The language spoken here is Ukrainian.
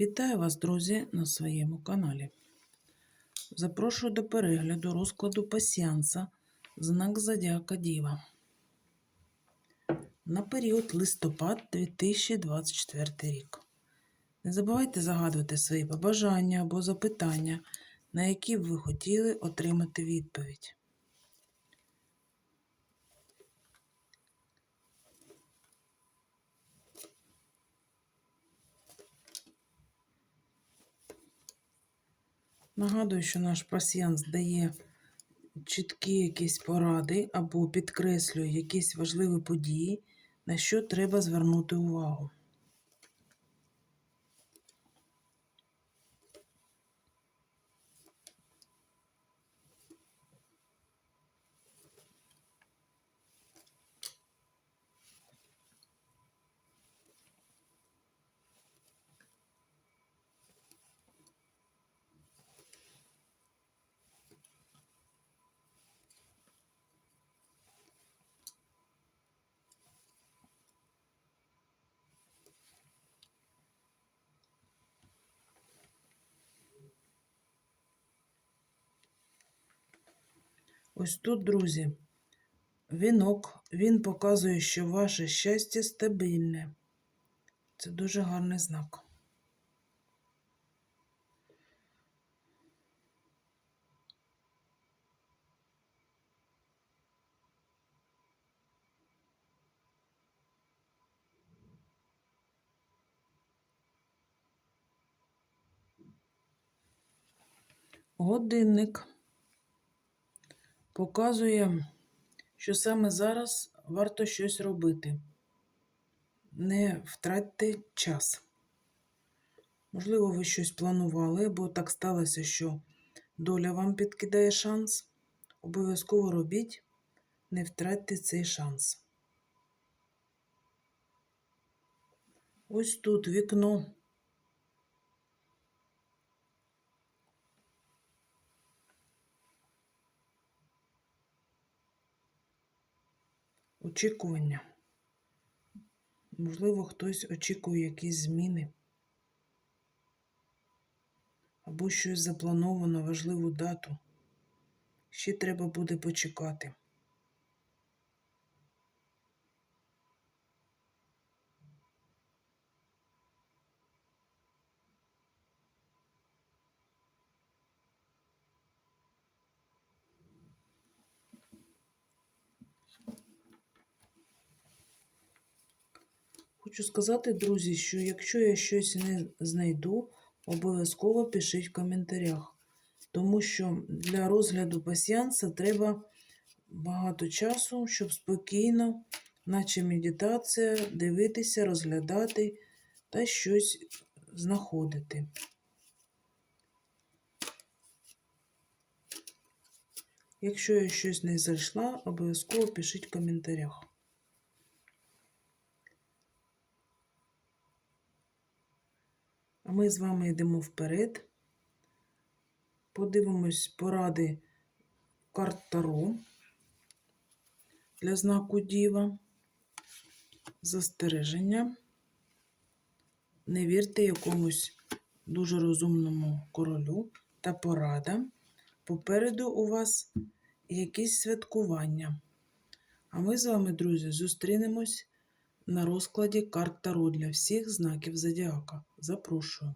Вітаю вас, друзі, на своєму каналі. Запрошую до перегляду розкладу пасіанса знак Зодіака Діва на період листопад 2024 рік. Не забувайте загадувати свої побажання або запитання, на які б ви хотіли отримати відповідь. Нагадую, що наш пасіянс дає чіткі якісь поради або підкреслює якісь важливі події, на що треба звернути увагу. Ось тут, друзі, вінок, він показує, що ваше щастя стабільне. Це дуже гарний знак. Годинник показує, що саме зараз варто щось робити. Не втратьте час. Можливо, ви щось планували, бо так сталося, що доля вам підкидає шанс. Обов'язково робіть, не втратьте цей шанс. Ось тут вікно. Очікування. Можливо, хтось очікує якісь зміни. Або щось заплановано, важливу дату. Ще треба буде почекати. Хочу сказати, друзі, що якщо я щось не знайду, обов'язково пишіть в коментарях. Тому що для розгляду пасіянса треба багато часу, щоб спокійно, наче медитація, дивитися, розглядати та щось знаходити. Якщо я щось не знайшла, обов'язково пишіть в коментарях. А ми з вами йдемо вперед. Подивимось поради карт Таро для знаку Діва, застереження. Не вірте якомусь дуже розумному королю та порада. Попереду у вас якісь святкування. А ми з вами, друзі, зустрінемось на розкладі карт Таро для всіх знаків Зодіака. Запрошую.